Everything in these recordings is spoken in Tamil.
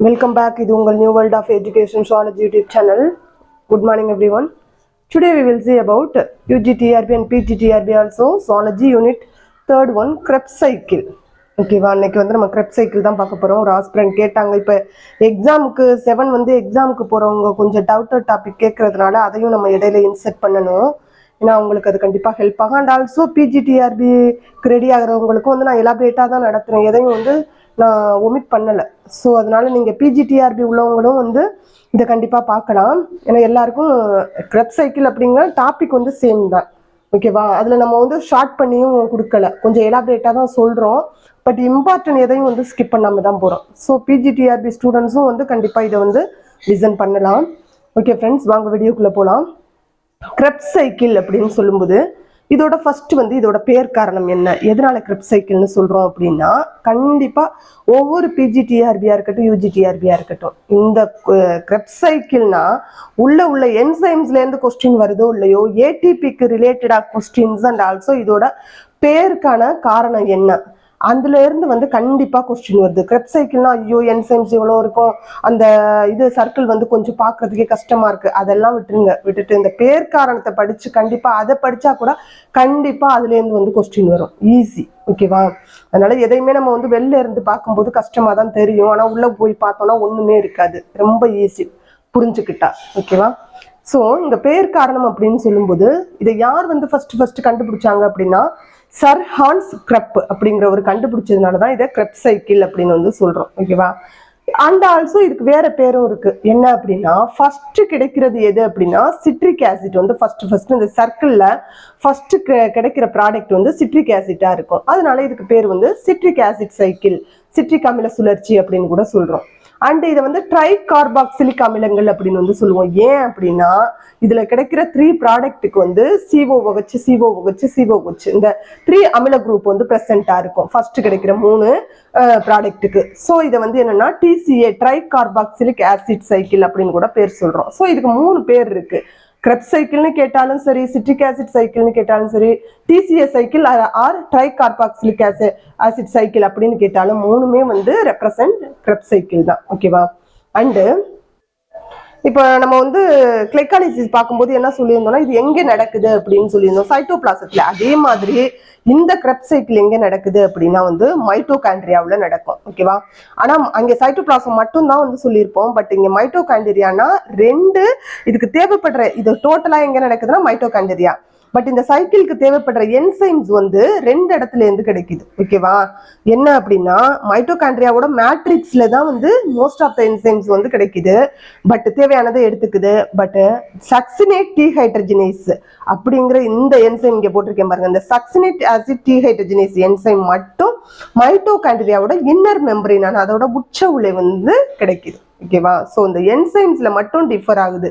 வெல்கம் பேக் இது உங்கள் new world of education zoology YouTube channel good morning everyone today we will see about UGTRB and PGTRB also zoology unit third one Krebs cycle ஓகேவா இன்னைக்கு வந்து நம்ம கிரெப் சைக்கிள் தான் பார்க்க போகிறோம் ஒரு ஆஸ்பிரண்ட் கேட்டாங்க இப்போ எக்ஸாமுக்கு செவன் வந்து எக்ஸாமுக்கு போகிறவங்க கொஞ்சம் டவுட்டர் டாபிக் கேட்கறதுனால அதையும் நம்ம இடையில இன்செர்ட் பண்ணணும். ஏன்னா அவங்களுக்கு அது கண்டிப்பாக ஹெல்ப் ஆகும். அண்ட் ஆல்சோ பிஜிடிஆர்பிக்கு ரெடி ஆகிறவங்களுக்கும் வந்து நான் எலாபரேட்டாக தான் நடத்துகிறேன் எதையும் வந்து நான் ஒமிட் பண்ணலை. ஸோ அதனால் நீங்கள் பிஜிடிஆர்பி உள்ளவங்களும் வந்து இதை கண்டிப்பாக பார்க்கலாம். ஏன்னா எல்லாருக்கும் க்ரெப் சைக்கிள் அப்படிங்கிற டாபிக் வந்து சேம் தான். ஓகேவா அதில் நம்ம வந்து ஷார்ட் பண்ணியும் கொடுக்கல. கொஞ்சம் எலாபரேட்டாக தான் சொல்கிறோம் பட் இம்பார்ட்டன்ட் எதையும் வந்து ஸ்கிப் பண்ணாமல் தான் போகிறோம் ஸோ பிஜிடிஆர்பி ஸ்டூடெண்ட்ஸும் வந்து கண்டிப்பாக இதை வந்து லிசன் பண்ணலாம். ஓகே ஃப்ரெண்ட்ஸ் வாங்க வீடியோக்குள்ளே போகலாம் க்ரெப் சைக்கிள் அப்படின்னு சொல்லும்போது இதோட ஃபர்ஸ்ட் வந்து இதோட பேர் காரணம் என்ன? எதனால கிரிப் சைக்கிள்னு சொல்றோம் அப்படின்னா கண்டிப்பா ஒவ்வொரு பிஜிடிஆர்பியா இருக்கட்டும் யூஜிடிஆர்பியா இருக்கட்டும் இந்த கிரிப் சைக்கிள்னா உள்ள உள்ள என்சைம்ஸ்ல இருந்து கொஸ்டின் வருதோ இல்லையோ ஏடிபிக்கு ரிலேட்டடா கொஸ்டின்ஸ் அண்ட் ஆல்சோ இதோட பேருக்கான காரணம் என்ன? அதுல இருந்து வந்து கண்டிப்பா கொஸ்டின் வருது. கிரெப் சைக்கிள்னா ஐயோ என்சைம்ஸ் எவ்வளோ இருக்கும். அந்த இது சர்க்கிள் வந்து கொஞ்சம் பார்க்கறதுக்கே கஷ்டமா இருக்கு. அதெல்லாம் விட்டுருங்க. விட்டுட்டு இந்த பேர் காரணத்தை படிச்சு கண்டிப்பா அதை படிச்சா கூட கண்டிப்பா அதுல இருந்து வந்து கொஸ்டின் வரும். ஈஸி ஓகேவா அதனால எதையுமே நம்ம வந்து வெளில இருந்து பார்க்கும்போது கஷ்டமா தான் தெரியும். ஆனா உள்ள போய் பார்த்தோம்னா ஒண்ணுமே இருக்காது. ரொம்ப ஈஸி புரிஞ்சுக்கிட்டா. ஓகேவா ஸோ இந்த பேர் காரணம் அப்படின்னு சொல்லும்போது இதை யார் வந்து ஃபர்ஸ்ட் ஃபர்ஸ்ட் கண்டுபிடிச்சாங்க அப்படின்னா சர் ஹான்ஸ் கிரப் அப்படிங்கிறவர் கண்டுபிடிச்சதுனால தான் இதை கிரப் சைக்கிள் அப்படின்னு வந்து சொல்றோம். ஓகேவா அண்ட் ஆல்சோ இதுக்கு வேற பேரும் இருக்கு. என்ன அப்படின்னா ஃபர்ஸ்ட் கிடைக்கிறது எது அப்படின்னா சிட்ரிக் ஆசிட் வந்து ஃபர்ஸ்ட் ஃபர்ஸ்ட் இந்த சர்க்கிளில் ஃபர்ஸ்ட் கிடைக்கிற ப்ராடக்ட் வந்து சிட்ரிக் ஆசிட்டா இருக்கும். அதனால இதுக்கு பேர் வந்து சிட்ரிக் ஆசிட் சைக்கிள் சிட்ரிக் அமில சுழற்சி அப்படின்னு கூட சொல்றோம். அண்ட் இதை வந்து ட்ரை கார்பாக்சிலிக் அமிலங்கள் அப்படின்னு வந்து சொல்லுவோம். ஏன் அப்படின்னா இதுல கிடைக்கிற த்ரீ ப்ராடக்ட்டுக்கு வந்து சிஓ வச்சு சிஓ வச்சு சிஓ வச்சு இந்த த்ரீ அமில குரூப் வந்து ப்ரெசென்ட்டா இருக்கும். ஃபர்ஸ்ட் கிடைக்கிற மூணு ப்ராடக்ட்டுக்கு ஸோ இதை வந்து என்னன்னா TCA tricarboxylic acid cycle அப்படின்னு கூட பேர் சொல்றோம். ஸோ இதுக்கு மூணு பேர் இருக்கு. கிரெப் சைக்கிள்னு கேட்டாலும் சரி சிட்ரிக் ஆசிட் சைக்கிள்னு கேட்டாலும் சரி TCA cycle or tricarboxylic acid acid cycle அப்படின்னு கேட்டாலும் மூணுமே வந்து ரெப்ரசன்ட் கிரெப் சைக்கிள் தான். ஓகேவா அண்டு இப்போ நம்ம வந்து கிளைக்காலிசிஸ் பார்க்கும்போது என்ன சொல்லியிருந்தோம்னா இது எங்கே நடக்குது அப்படின்னு சொல்லியிருந்தோம். சைட்டோபிளாசத்தில் அதே மாதிரி இந்த கிரெப் சைக்கிள் எங்கே நடக்குது அப்படின்னா வந்து மைட்டோகாண்ட்ரியாவில் நடக்கும் ஓகேவா ஆனால் அங்கே சைட்டோபிளாசம் மட்டும்தான் வந்து சொல்லியிருப்போம் பட் இங்கே மைட்டோகாண்ட்ரியானா ரெண்டு இதுக்கு தேவைப்படுற இது டோட்டலாக எங்கே நடக்குதுன்னா மைட்டோகாண்ட்ரியா பட் இந்த சைக்கிளுக்கு தேவைப்படுற என்சைம்ஸ் வந்து ரெண்டு இடத்துல இருந்து கிடைக்குது ஓகேவா என்ன அப்படின்னா மைட்டோகாண்ட்ரியாவோட மேட்ரிக்ஸ்ல தான் வந்து மோஸ்ட் ஆஃப் த என்சைம்ஸ் வந்து கிடைக்குது பட் தேவையானதை எடுத்துக்குது. பட் சக்சினேட் டீஹைட்ரஜினேஸ் அப்படிங்கிற இந்த என்சைம் இங்கே போட்டிருக்கேன் பாருங்க இந்த சக்சினேட் ஆசிட் டிஹைட்ரஜினேஸ் என்சைம் மட்டும் மைட்டோகாண்ட்ரியாவோட இன்னர் மெம்பரினான அதோட உச்ச உலை வந்து கிடைக்குது. ஓகேவா ஸோ இந்த என்சைம்ஸ்ல மட்டும் டிஃபர் ஆகுது.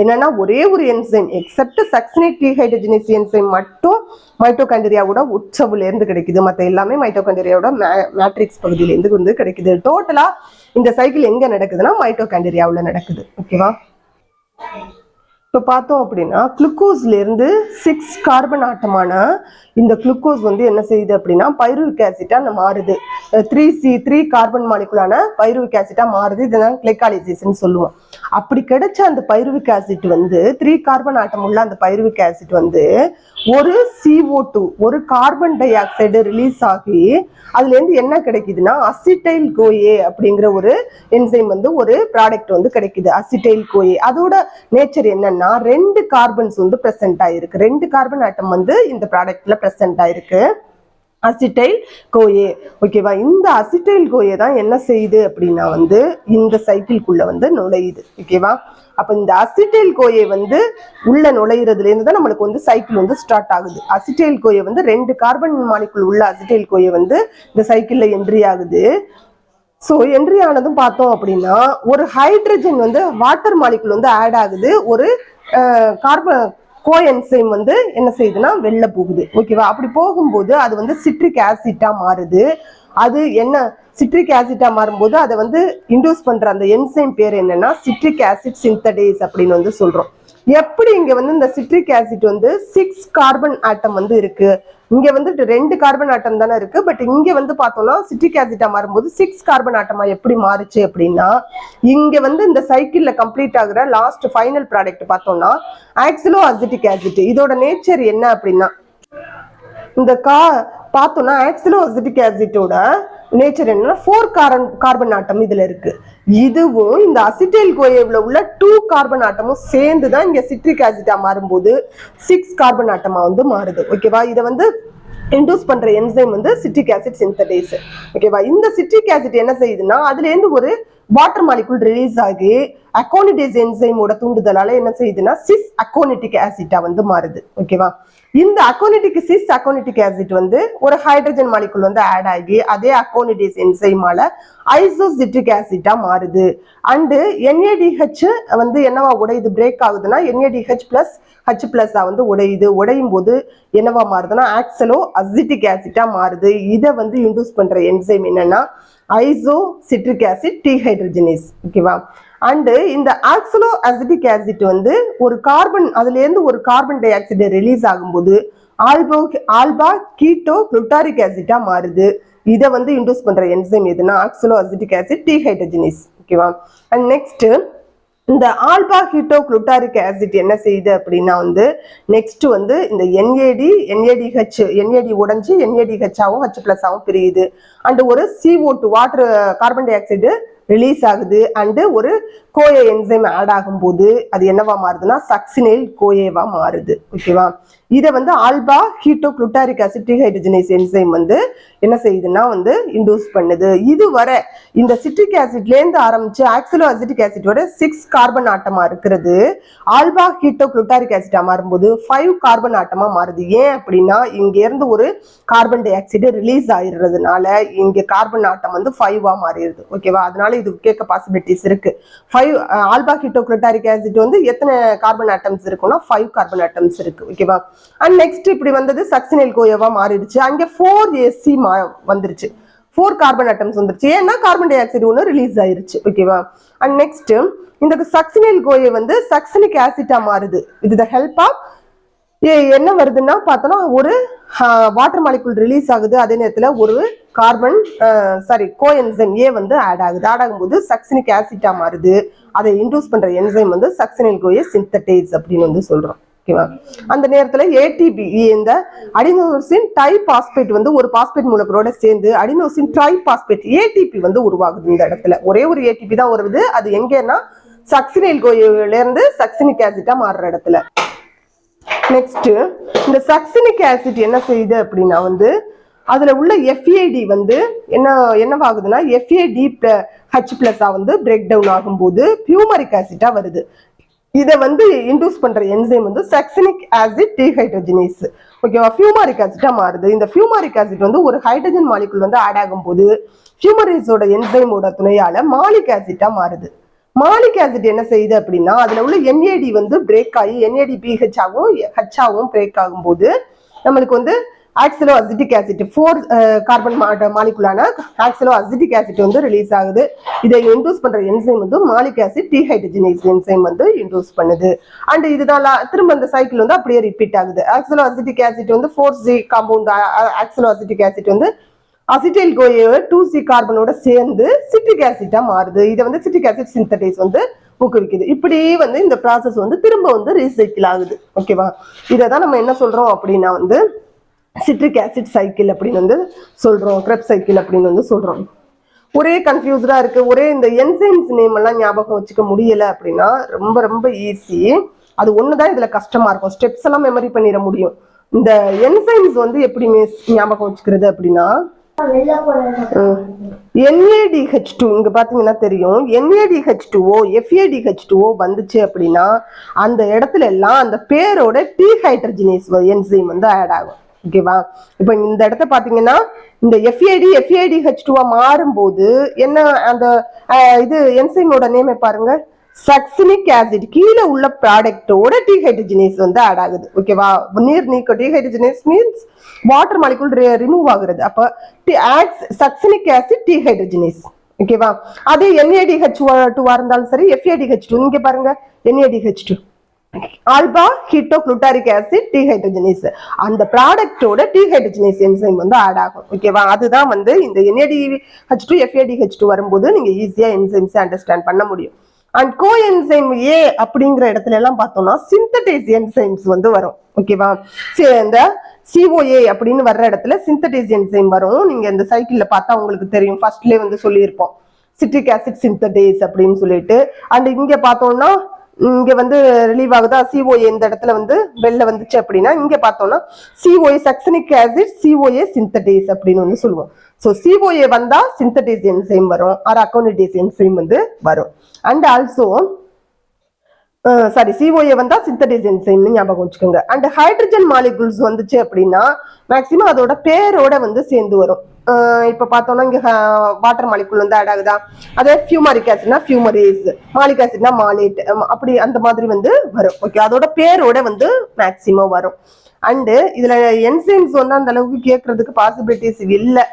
என்னன்னா ஒரே ஒரு enzyme except succinate dehydrogenase enzyme மட்டும் மைட்டோகாண்டிரியாவோட உச்சவுல இருந்து கிடைக்குது. மற்ற எல்லாமே மைட்டோகாண்டிரியாவோட மேட்ரிக்ஸ் பகுதியிலேருந்து வந்து கிடைக்குது. டோட்டலா இந்த சைக்கிள் எங்க நடக்குதுன்னா மைட்டோகாண்டிரியாவில் நடக்குது. ஓகேவா இப்போ பார்த்தோம் அப்படின்னா குளுக்கோஸ்லேருந்து சிக்ஸ் கார்பன் ஆட்டமான இந்த குளுக்கோஸ் வந்து என்ன செய்யுது அப்படின்னா பைருவிக் ஆசிட்டாக மாறுது. த்ரீ சி த்ரீ கார்பன் மாலிகுலான பைருவிக் ஆசிட்டாக மாறுது. இதெல்லாம் கிளைக்காலிசிஸ்ன்னு சொல்லுவோம். அப்படி கிடைச்ச அந்த பைருவிக் ஆசிட் வந்து த்ரீ கார்பன் ஆட்டம் உள்ள அந்த பைருவிக் ஆசிட் வந்து ஒரு சிஓ டூ ஒரு கார்பன் டை ஆக்சைடு ரிலீஸ் ஆகி அதுலேருந்து என்ன கிடைக்குதுன்னா அசிட்டைல் கோயே அப்படிங்கிற ஒரு என்சைம் வந்து ஒரு ப்ராடக்ட் வந்து கிடைக்குது. அசிட்டைல் கோயே அதோட நேச்சர் என்னன்னா ரெண்டு கார்பன்ஸ் வந்து பிரசன்ட் ஆயிருக்கு. ரெண்டு கார்பன் ஆட்டம் வந்து இந்த ப்ராடக்ட்ல பிரசன்ட் ஆயிருக்கு. அசிட்டைல் கோயே ஓகேவா இந்த அசிட்டைல் கோயே தான் என்ன செய்யுது அப்படின்னா வந்து இந்த சைக்கிள்குள்ள வந்து நுழையுது. ஓகேவா அப்ப இந்த அசிட்டைல் கோயை வந்து உள்ள நுழையிறதுல இருந்து தான் நம்மளுக்கு வந்து சைக்கிள் வந்து ஸ்டார்ட் ஆகுது. அசிட்டைல் கோயை வந்து ரெண்டு கார்பன் மாலிக்குள் உள்ள அசிட்டைல் கோயை வந்து இந்த சைக்கிள்ல என்ட்ரி ஆகுது. ஸோ என்ட்ரி ஆனதும் பார்த்தோம் அப்படின்னா ஒரு ஹைட்ரஜன் வந்து வாட்டர் மாலிகுல் வந்து ஆட் ஆகுது. ஒரு கார்பன் கோஎன்சைம் வந்து என்ன செய்யுதுன்னா வெளில போகுது. ஓகேவா அப்படி போகும்போது அது வந்து சிட்ரிக் ஆசிட்டா மாறுது. அது என்ன சிட்ரிக் ஆசிட்டா மாறும்போது அதை வந்து இன்டியூஸ் பண்ற அந்த என்சைம் பேர் என்னன்னா சிட்ரிக் ஆசிட் சிந்தடேஸ் அப்படின்னு வந்து சொல்றோம். எப்படி இங்க வந்து இந்த சிட்ரிக் ஆசிட் வந்து சிக்ஸ் கார்பன் ஆட்டம் வந்து இருக்கு? இங்க வந்து ரெண்டு கார்பன் ஆட்டம் தானே இருக்கு. பட் இங்க வந்து பார்த்தோம்னா சிட்ரிக் ஆசிட்டா மாறும்போது சிக்ஸ் கார்பன் ஆட்டமா எப்படி மாறுச்சு அப்படின்னா இங்க வந்து இந்த சைக்கிள்ல கம்ப்ளீட் ஆகுற லாஸ்ட் ஃபைனல் ப்ராடக்ட் பார்த்தோம்னா ஆக்சிலோ அசிட்டிக் ஆசிட் இதோட நேச்சர் என்ன அப்படின்னா இந்த கா பார்த்தோம்னா ஆக்சிலோ அசிட்டிக் ஆசிட்டோட நேச்சர் என்னன்னா ஃபோர் கார்பன் கார்பன் ஆட்டம் இதுல இருக்கு. இதுவும் இந்த அசிட்டைல் கோயவில் உள்ள டூ கார்பன் ஆட்டமும் சேர்ந்து தான் இங்க சிட்ரிக் ஆசிட்டா மாறும்போது சிக்ஸ் கார்பன் ஆட்டமா வந்து மாறுது. ஓகேவா இதை வந்து இன்டியூஸ் பண்ற என்சைம் வந்து சிட்ரிக் ஆசிட் சிந்தடேஸ் ஓகேவா இந்த சிட்ரிக் ஆசிட் என்ன செய்யுதுன்னா அதுல இருந்து ஒரு வாட்டர் மாலிகுல் ரிலீஸ் ஆகி அக்கோனிடேஸ் என்சைமோட தூண்டுதலால என்ன செய்யுதுன்னா சிஸ் அக்கோனிட்டிக் ஆசிட்டா வந்து மாறுது. ஓகேவா இந்த அக்கோனிட்டிக் சிஸ் அக்கோனிட்டிக் ஆசிட் வந்து ஒரு ஹைட்ரஜன் மாலிகுல் வந்து ஆட் ஆகி அதே அக்கோனிடேஸ் என்சைமால ஐசோசிட்ரிக் ஆசிட்டா மாறுது. அண்டு என்ஏடிஹெச் வந்து என்னவா உடையுது? பிரேக் ஆகுதுன்னா என்ஏடிஹெச் பிளஸ் ஹெச் பிளஸ்ஸா வந்து உடையுது. உடையும் போது என்னவா மாறுதுன்னா ஆக்சலோ அசிட்டிக் ஆசிட்டா மாறுது. இதை வந்து இன்டியூஸ் பண்ற என்சைம் என்னன்னா ஐசோ சிட்ரிக் ஆசிட் டீஹைட்ரஜனேஸ். ஓகேவா? அண்டு இந்த ஆக்சலோ அசிட்டிக் ஆசிட் வந்து ஒரு கார்பன் அதுலேருந்து ஒரு கார்பன் டை ஆக்சைடு ரிலீஸ் ஆகும்போது ஆல்போ ஆல்பா கீட்டோ குளுட்டாரிக் ஆசிட்டாக மாறுது. இதை வந்து இன்ட்ரூஸ் பண்ணுற என்சைம் எதுனா ஆக்சலோ அசிட்டிக் ஆசிட் டீஹைட்ரஜனேஸ். ஓகேவா? அண்ட் நெக்ஸ்ட்டு இந்த ஆல்பா ஹீட்டோ குளுட்டாரிக் ஆசிட் என்ன செய்யுது அப்படின்னா வந்து நெக்ஸ்ட் வந்து இந்த என்ஏடி என்ஏடிஹெச் என்ஏடி உடைஞ்சு என்ஏடிஹெச்ஆவும் ஹெச் பிளஸ் ஆகும் பிரியுது. அண்ட் ஒரு CO two water carbon dioxide release ஆகுது. அண்டு ஒரு கோஏ என்சைம் ஆட் ஆகும்போது அது என்னவா மாறுதுன்னா சக்சினைல் கோயேவா மாறுது. ஓகேவா இதை வந்து alpha ketoglutaric acid hydrogenase enzyme வந்து என்ன செய்யுதுன்னா வந்து இண்டூஸ் பண்ணுது. இது வர இந்த சிட்ரிக் ஆசிட்லேருந்து ஆரம்பிச்சு ஆக்சிலோ அசிட்டிக் ஆசிட்டோட சிக்ஸ் கார்பன் ஆட்டமா இருக்கிறது ஆல்பா ஹீட்டோ குளுட்டாரிக் ஆசிட்டா மாறும்போது ஃபைவ் கார்பன் ஆட்டமா மாறுது ஏன் அப்படின்னா இங்க இருந்து ஒரு கார்பன் டை ஆக்சைடு ரிலீஸ் ஆயிடுறதுனால இங்க கார்பன் ஆட்டம் வந்து ஃபைவா மாறிடுது. ஓகேவா அதனால இது கேட்க பாசிபிலிட்டிஸ் இருக்கு. ஃபைவ் ஆல்பா ஹீட்டோ குளுட்டாரிக் ஆசிட் வந்து எத்தனை கார்பன் ஆட்டம்ஸ் இருக்குன்னா ஃபைவ் கார்பன் ஆட்டம்ஸ் இருக்கு. ஓகேவா அண்ட் நெக்ஸ்ட் இப்படி வந்தது சக்சினைல் கோயவா மாறிடுச்சு. அங்க ஃபோர் ஏசி மா வந்துருச்சு. ஃபோர் கார்பன் அட்டம்ஸ் வந்துருச்சு. ஏன்னா கார்பன் டை ஆக்சைடு ஒன்று ரிலீஸ் ஆயிருச்சு ஓகேவா அண்ட் நெக்ஸ்ட் இந்த சக்சினைல் கோயை வந்து சக்சினிக் ஆசிட்டா மாறுது. இது த ஹெல்ப் ஆஃப் ஏ என்ன வருதுன்னா பார்த்தோன்னா ஒரு வாட்டர் மாலிகுல் ரிலீஸ் ஆகுது. அதே நேரத்தில் ஒரு carbon sorry coenzyme A வந்து ஆட் ஆகுது. ஆட் ஆகும்போது சக்சினிக் ஆசிட்டா மாறுது. அதை இன்ட்ரூஸ் பண்ற என்சைம் வந்து சக்சனில் கோயை சிந்தடைஸ் அப்படின்னு வந்து சொல்றோம். ஓகேவா அந்த நேரத்துல ஏடிபி இந்த அடினோசின் டை பாஸ்பேட் வந்து ஒரு பாஸ்பேட் மூலக்கூறோட சேர்ந்து அடினோசின் ட்ரை பாஸ்பேட் ஏடிபி வந்து உருவாகுது இந்த இடத்துல. ஒரே ஒரு ஏடிபி தான் வருது. அது எங்கன்னா சக்சினைல் கோயில இருந்து சக்சினிக் ஆசிட்டா மாறுற இடத்துல. நெக்ஸ்ட் இந்த சக்சினிக் ஆசிட் என்ன செய்யுது அப்படின்னா வந்து அதுல உள்ள எஃப்ஏடி வந்து என்ன என்னவாகுதுன்னா எஃப்ஏடி ஹச் பிளஸா வந்து பிரேக் டவுன் ஆகும்போது பியூமரிக் ஆசிட்டா வருது. இதை வந்து இன்டியூஸ் பண்ற என்சைம் வந்து சக்சினிக் ஆசிட் டீஹைட்ரஜினேஸ் ஓகேவா ஃபியூமாரிக் ஆசிட்டா மாறுது. இந்த ஃபியூமாரிக் ஆசிட் வந்து ஒரு ஹைட்ரஜன் மாலிகுல் வந்து ஆட் ஆகும்போது ஃபியூமரேஸோட என்சைமோட துணையால மாலிக் ஆசிட்டா மாறுது. மாலிக் ஆசிட் என்ன செய்யுது அப்படின்னா அதுல உள்ள என்ஏடி வந்து பிரேக் ஆகி என்ஏடி பிஹெச் ஆகும் ஹெச் ஆகும் பிரேக் ஆகும்போது நம்மளுக்கு வந்து oxaloacetic acid four carbon மாலிகுலான ஆக்சிலோ அசிட்டிக் ஆசிட் வந்து ரிலீஸ் ஆகுது. இதை இன்ட்ரூஸ் பண்ற என்சைம் வந்து மாலிக் ஆசிட் டீஹைட்ரஜனேஸ் என்சைம் வந்து இன்ட்ரூஸ் பண்ணுது. அண்ட் இதுதான் திரும்ப இந்த சைக்கிள் வந்து அப்படியே ரிப்பீட் ஆகுது. ஆக்சிலோ அசிட்டிக் ஆசிட் வந்து four C compound oxaloacetic acid வந்து அசிட்டைல் கோயை டூ சி கார்பனோட சேர்ந்து சிட்ரிக் ஆசிட்டாக மாறுது. இதை வந்து சிட்ரிக் ஆசிட் சிந்தடைஸ் வந்து ஊக்குவிக்குது. இப்படி வந்து இந்த ப்ராசஸ் வந்து திரும்ப வந்து ரீசைக்கிள் ஆகுது. ஓகேவா இதை தான் நம்ம என்ன சொல்கிறோம் அப்படின்னா வந்து சிட்ரிக் ஆசிட் சைக்கிள் அப்படின்னு வந்து சொல்றோம் க்ரெப் சைக்கிள் அப்படின்னு வந்து சொல்றோம். ஒரே கன்ஃபியூஸ்டாக இருக்கு. ஒரே இந்த என்சைம்ஸ் நேம் எல்லாம் ஞாபகம் வச்சுக்க முடியல அப்படின்னா ரொம்ப ரொம்ப ஈஸி அது ஒண்ணுதான் இதுல கஷ்டமா இருக்கும். ஸ்டெப்ஸ் எல்லாம் மெமரி பண்ணிட முடியும். இந்த என்சைம்ஸ் வந்து எப்படி ஞாபகம் வச்சுக்கிறது அப்படின்னா என்ஏடிஹெச் டூ இங்க பாத்தீங்கன்னா தெரியும். என்ஏடிஹெச் டூஓ எஃப்ஏடிஹெச் டூஓ வந்துச்சு அப்படின்னா அந்த இடத்துல எல்லாம் அந்த பேரோட டி ஹைட்ரஜனேஸ் என்சைம் வந்து ஆட் ஆகும். ஓகேவா இப்போ இந்த இடத்த பார்த்தீங்கன்னா இந்த எஃப்ஏடி எஃப்ஏடி ஹெச் டூவா மாறும்போது என்ன அந்த இது என்சைமோட நேமை பாருங்க. சக்சினிக் ஆசிட் கீழே உள்ள ப்ராடக்டோட டீஹைட்ரஜினேஸ் வந்து ஆட் ஆகுது. ஓகேவா நீர் நீக்கம் dehydrogenase means water molecule remove ஆகுறது. அப்போ சக்சினிக் ஆசிட் டீஹைட்ரஜினேஸ் ஓகேவா அதே என்ஏடிஹெச் டூவா இருந்தாலும் சரி எஃப்ஏடிஹெச் டூ இங்கே பாருங்க NADH two alpha ketoglutaric acid dehydrogenase. அந்த ப்ராடக்ட்டோட டீஹைட்ரஜனேஸ் என்சைம் வந்து ஆட் ஆகும். ஓகேவா அதுதான் வந்து இந்த NAD H two FAD H two வரும்போது நீங்கள் ஈஸியாக என்சைம்ஸை அண்டர்ஸ்டாண்ட் பண்ண முடியும். அண்ட் கோ என்சைம் ஏ அப்படிங்கிற இடத்துல எல்லாம் பார்த்தோம்னா சிந்தடைஸ் என்சைம்ஸ் வந்து வரும். ஓகேவா சரி இந்த சிஓஏ அப்படின்னு வர்ற இடத்துல சிந்தடைஸ் என்சைம் வரும். நீங்கள் இந்த சைக்கிளில் பார்த்தா உங்களுக்கு தெரியும். ஃபர்ஸ்ட்லேயே வந்து சொல்லியிருப்போம். சிட்ரிக் ஆசிட் சிந்தடேஸ் அப்படின்னு சொல்லிட்டு. அண்ட் இங்கே பார்த்தோம்னா இங்க வந்து ரிலீவ் ஆகுதா? சிஓஏ இந்த இடத்துல வந்து வெளில வந்துச்சு அப்படின்னா இங்க பார்த்தோம்னா CoA succinic acid CoA synthetase அப்படின்னு வந்து சொல்லுவோம். ஸோ சிஓஏ வந்தா சிந்தடேஸ் என்சைம் வரும். ஆர் அக்கௌனிடேஸ் என்சைம் வந்து வரும். அண்ட் ஆல்சோ சாரி சிஓஏ வந்தா சிந்தடிஸ் என்சைம்னு ஞாபகம் வச்சுக்கோங்க. அண்ட் ஹைட்ரஜன் மாலிகுல்ஸ் வந்துச்சு அப்படின்னா மேக்சிமம் அதோட பேரோட வந்து சேர்ந்து வரும். இப்ப பார்த்தோம்னா இங்க வாட்டர் மாலிகுல் வந்து ஆட் ஆகுதா? அதே ஃபியூமரிக் ஆசிட்னா ஃபியூமரேஸ் மாலிக் ஆசிட்னா மாலேட் அப்படி அந்த மாதிரி வந்து வரும். ஓகே அதோட பேரோட வந்து மேக்சிமம் வரும். அண்டு இதுல என்சைம்ஸ் வந்து அந்த அளவுக்கு கேட்கறதுக்கு பாசிபிலிட்டிஸ் இல்லை.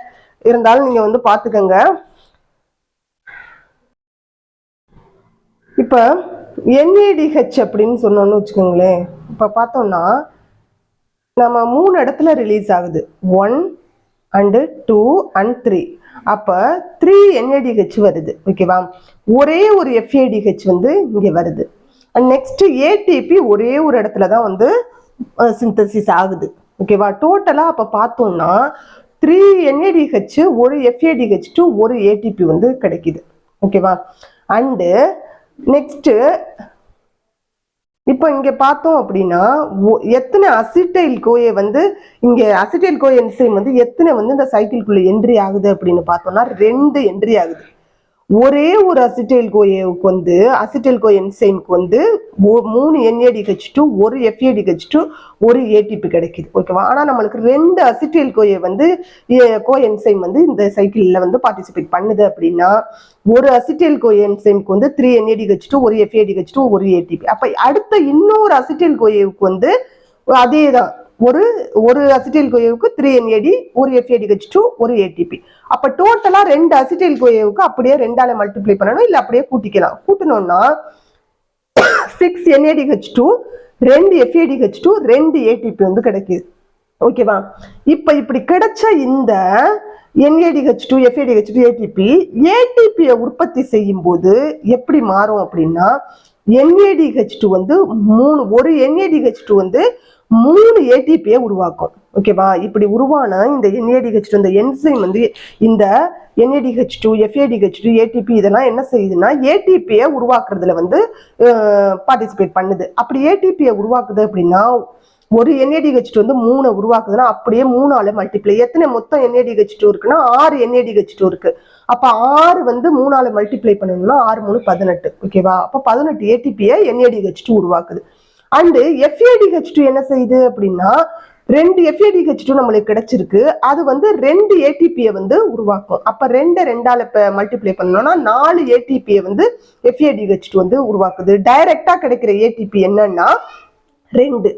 இருந்தாலும் நீங்க வந்து பார்த்துக்கோங்க. இப்போ என்ஏடிஹெச் அப்படின்னு சொன்னோம்னு வச்சுக்கோங்களேன். இப்போ பார்த்தோம்னா நம்ம மூணு இடத்துல ரிலீஸ் ஆகுது. One and two and three அப்போ த்ரீ என்ஏடிஹெச் வருது. ஓகேவா ஒரே ஒரு எஃப்ஏடிஹெச் வந்து இங்கே வருது. அண்ட் நெக்ஸ்ட் ஏடிபி ஒரே ஒரு இடத்துல தான் வந்து சிந்தசிஸ் ஆகுது. ஓகேவா டோட்டலாக அப்போ பார்த்தோம்னா த்ரீ என்ஏடிஹெச் ஒரு எஃப்ஏடிஹெச் டு ஒரு ஏடிபி வந்து கிடைக்குது. ஓகேவா அண்டு நெக்ஸ்ட்டு இப்போ இங்கே பார்த்தோம் அப்படின்னா எத்தனை அசிட்டைல் கோயை வந்து இங்கே அசிட்டைல் கோயை என்சைம் வந்து எத்தனை வந்து இந்த சைக்கிள்குள்ளே என்ட்ரி ஆகுது அப்படின்னு பார்த்தோம்னா ரெண்டு என்ட்ரி ஆகுது. ஒரே ஒரு அசிட்டைல் கோயவுக்கு வந்து அசிட்டைல் கோ என்சைமுக்கு வந்து ஒ- மூணு என்ஏடிஹெச் டூ ஒரு எஃப்ஏடிஹெச் டூ ஒரு ஏடிபி கிடைக்குது. ஓகேவா ஆனால் நம்மளுக்கு ரெண்டு அசிட்டைல் கோயை வந்து கோ என்சைம் வந்து இந்த சைக்கிளில் வந்து பார்ட்டிசிபேட் பண்ணுது அப்படின்னா ஒரு அசிட்டைல் கோ என்சைமுக்கு வந்து த்ரீ என்ஏடிஹெச் டூ ஒரு எஃப்ஏடிஹெச் டூ ஒரு ஏடிபி அப்போ அடுத்த இன்னொரு அசிட்டைல் கோயவுக்கு வந்து அதே தான் ஒரு ஒரு அசிட்டைல் கோயவுக்கு த்ரீ என்ஏடி ஒரு எஃப்ஏடிஹெச் டூ ஒரு ஏடிபி அப்ப டோட்டலா ரெண்டு அசிட்டைல் கோயவுக்கு அப்படியே ரெண்டால மல்டிப்ளை பண்ணணும் இல்ல அப்படியே கூட்டிக்கலாம். கூட்டணும்னா சிக்ஸ் என்ஏடிஹெச் டூ ரெண்டு எஃப்ஏடிஹெச் டூ ரெண்டு ஏடிபி வந்து கிடைக்குது. ஓகேவா இப்போ இப்படி கிடைச்ச இந்த NADH two FADH two ATP ஏடிபியை உற்பத்தி செய்யும் போது எப்படி மாறும் அப்படின்னா என்ஏடிஹெச் டூ வந்து மூணு ஒரு என்ஏடிஹெச் டூ வந்து மூணு ஏடிபியை உருவாக்கும். ஓகேவா இப்படி உருவான இந்த என்ஏடிஹெச் டூ இந்த என்சைம் வந்து இந்த NADH two FADH two ATP இதெல்லாம் என்ன செய்யுதுன்னா ஏடிபியை உருவாக்குறதுல வந்து பார்ட்டிசிபேட் பண்ணுது. அப்படி ஏடிபியை உருவாக்குது அப்படின்னா ஒரு என்ஏடிஹெச் டூ வந்து மூணை உருவாக்குதுன்னா அப்படியே மூணால மல்டிப்ளை எத்தனை மொத்தம் என்ஏடிஹெச் டூ இருக்குன்னா ஆறு என்ஏடிஹெச் டூ இருக்கு. அப்ப ஆறு வந்து மூணால மல்டிப்ளை பண்ணணும்னா ஆறு மூணு பதினெட்டு. ஓகேவா அப்ப பதினெட்டு ஏடிபியை என்ஏடிஹெச் டூ உருவாக்குது. அண்டு எஃப்ஏடிஹெச் டூ என்ன செய்யுது அப்படின்னா ரெண்டு எஃப்ஏடிஹெச் டூ நம்மளுக்கு கிடைச்சிருக்கு. அது வந்து ரெண்டு ஏடிபியை வந்து உருவாக்கும். அப்போ ரெண்டு ரெண்டால் இப்போ மல்டிப்ளை பண்ணோம்னா நாலு ஏடிபியை வந்து எஃப்ஏடிஹெச் டூ வந்து உருவாக்குது. டைரக்டா கிடைக்கிற ஏடிபி என்னன்னா ரெண்டு.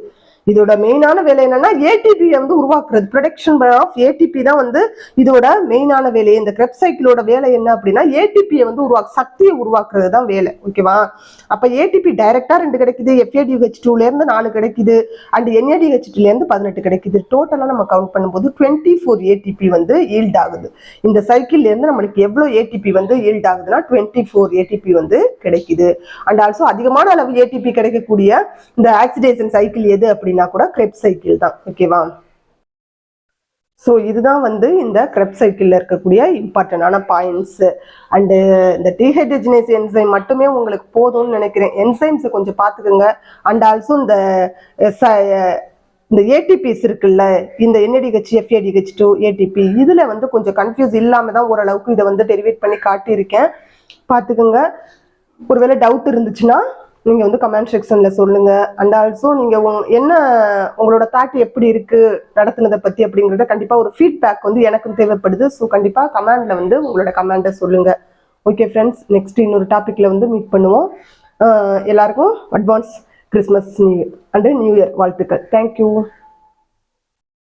இதோட மெயினான வேலை என்னன்னா ஏடிபி வந்து உருவாக்குறது. ப்ரொடக்ஷன் ஆஃப் ஏடிபி தான் வந்து இதோட மெயினான வேலை. இந்த கிரெப் சைக்கிளோட வேலை என்ன அப்படின்னா ஏடிபியை வந்து உருவாக்கு சக்தியை உருவாக்குறது தான் வேலை. ஓகேவா அப்ப ஏடிபி டைரக்டா ரெண்டு கிடைக்குது. எஃப்ஏடிஹெச் டூல இருந்து நாலு கிடைக்குது. அண்ட் என்ஏடிஹெச் டூல இருந்து பதினெட்டு கிடைக்குது. டோட்டலா நம்ம கவுண்ட் பண்ணும்போது டுவெண்ட்டி ஃபோர் ஏடிபி வந்து ஈல்ட் ஆகுது. இந்த சைக்கிள்ல இருந்து நம்மளுக்கு எவ்வளவு ஏடிபி வந்து ஈல்ட் ஆகுதுன்னா டுவெண்ட்டி ஃபோர் ஏடிபி வந்து கிடைக்குது. அண்ட் ஆல்சோ அதிகமான அளவு ஏடிபி கிடைக்கக்கூடிய இந்த ஆக்சிடேஷன் சைக்கிள் எது அப்படின்னா கூட கிரெப் சைக்கிள் தான் ஓகேவா ஸோ இதுதான் வந்து இந்த கிரெப் சைக்கிளில் இருக்கக்கூடிய இம்பார்ட்டண்டான பாயிண்ட்ஸு அண்டு இந்த டீஹைட்ரஜனேஸ் என்சைம் மட்டுமே உங்களுக்கு போதும்னு நினைக்கிறேன். என்சைம்ஸை கொஞ்சம் பார்த்துக்கோங்க. அண்ட் ஆல்சோ இந்த eh, ச- eh, இந்த ஏடிபிஸ் இருக்குல்ல இந்த என்ஏடிஹெச் எஃப்ஏடிஹெச் டூ ஏடிபி இதில் வந்து கொஞ்சம் கன்ஃபியூஸ் இல்லாமல் தான் ஓரளவுக்கு இதை வந்து டெரிவேட் பண்ணி காட்டியிருக்கேன். பார்த்துக்கோங்க. ஒருவேளை டவுட் இருந்துச்சுன்னா நீங்கள் வந்து கமெண்ட் செக்ஷனில் சொல்லுங்க. அண்ட் ஆல்சோ நீங்கள் உங் என்ன உங்களோட தாட் எப்படி இருக்கு நடத்துனதை பற்றி அப்படிங்கிறத கண்டிப்பாக ஒரு ஃபீட்பேக் வந்து எனக்கும் தேவைப்படுது. ஸோ கண்டிப்பாக கமெண்டில் வந்து உங்களோட கமெண்ட்டை சொல்லுங்க. ஓகே ஃப்ரெண்ட்ஸ் நெக்ஸ்ட் இன்னொரு டாப்பிக்கில் வந்து மீட் பண்ணுவோம். எல்லாருக்கும் advance Christmas new and new year வாழ்த்துக்கள். Thank you